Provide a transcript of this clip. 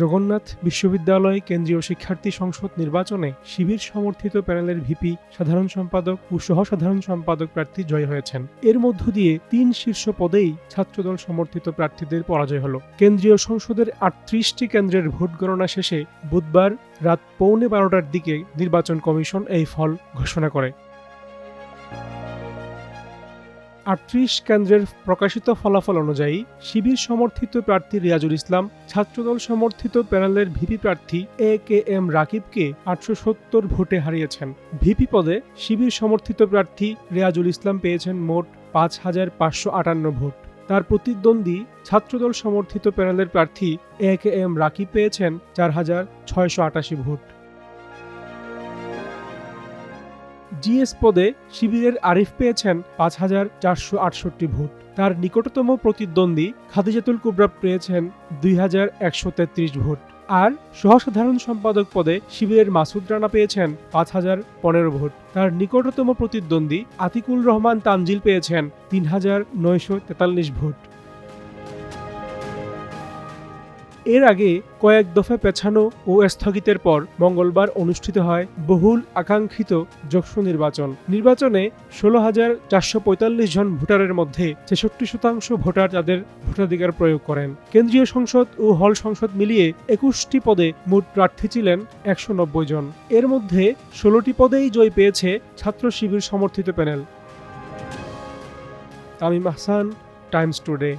জগন্নাথ বিশ্ববিদ্যালয় কেন্দ্রীয় শিক্ষার্থী সংসদ নির্বাচনে শিবির সমর্থিত প্যানেলের ভিপি, সাধারণ সম্পাদক ও সহ সাধারণ সম্পাদক প্রার্থী জয় হয়েছেন। এর মধ্য দিয়ে তিন শীর্ষ পদেই ছাত্রদল সমর্থিত প্রার্থীদের পরাজয় হল। কেন্দ্রীয় সংসদের আটত্রিশটি কেন্দ্রের ভোট গণনা শেষে বুধবার রাত পৌনে বারোটার দিকে নির্বাচন কমিশন এই ফল ঘোষণা করে। আটত্রিশ কেন্দ্রের প্রকাশিত ফলাফল অনুযায়ী শিবির সমর্থিত প্রার্থী রিয়াজুল ইসলাম, ছাত্রদল সমর্থিত প্যানেলের ভিপি প্রার্থী এ কে এম রাকিবকে আটশো সত্তর ভোটে হারিয়েছেন। ভিপি পদে শিবির সমর্থিত প্রার্থী রিয়াজুল ইসলাম পেয়েছেন মোট পাঁচ হাজার পাঁচশো আটান্ন ভোট। তার প্রতিদ্বন্দ্বী ছাত্রদল সমর্থিত প্যানেলের প্রার্থী এ কে এম রাকিব পেয়েছেন চার হাজার ছয়শো আটাশি ভোট। জিএস পদে শিবিরের আরিফ পেয়েছেন পাঁচ হাজার চারশো আটষট্টি ভোট। তার নিকটতম প্রতিদ্বন্দ্বী খাদিজাতুল কুবরা পেয়েছেন দুই হাজার একশো তেত্রিশ ভোট। আর সহসাধারণ সম্পাদক পদে শিবিরের মাসুদ রানা পেয়েছেন পাঁচ হাজার পনেরো ভোট। তার নিকটতম প্রতিদ্বন্দ্বী আতিকুল রহমান তানজিল পেয়েছেন তিন হাজার নয়শো তেতাল্লিশ ভোট। এর আগে কয়েক দফা পেছানো ও স্থগিতের পর মঙ্গলবার অনুষ্ঠিত হয় বহুল আকাঙ্ক্ষিত যক্ষ নির্বাচন। নির্বাচনে ষোলো হাজার চারশো পঁয়তাল্লিশ জন ভোটারের মধ্যে ছেষট্টি শতাংশ ভোটার তাদের ভোটাধিকার প্রয়োগ করেন। কেন্দ্রীয় সংসদ ও হল সংসদ মিলিয়ে একুশটি পদে মোট প্রার্থী ছিলেন একশো নব্বই জন। এর মধ্যে ষোলোটি পদেই জয় পেয়েছে ছাত্র শিবির সমর্থিত panel. Tamim Ahsan, Times Today.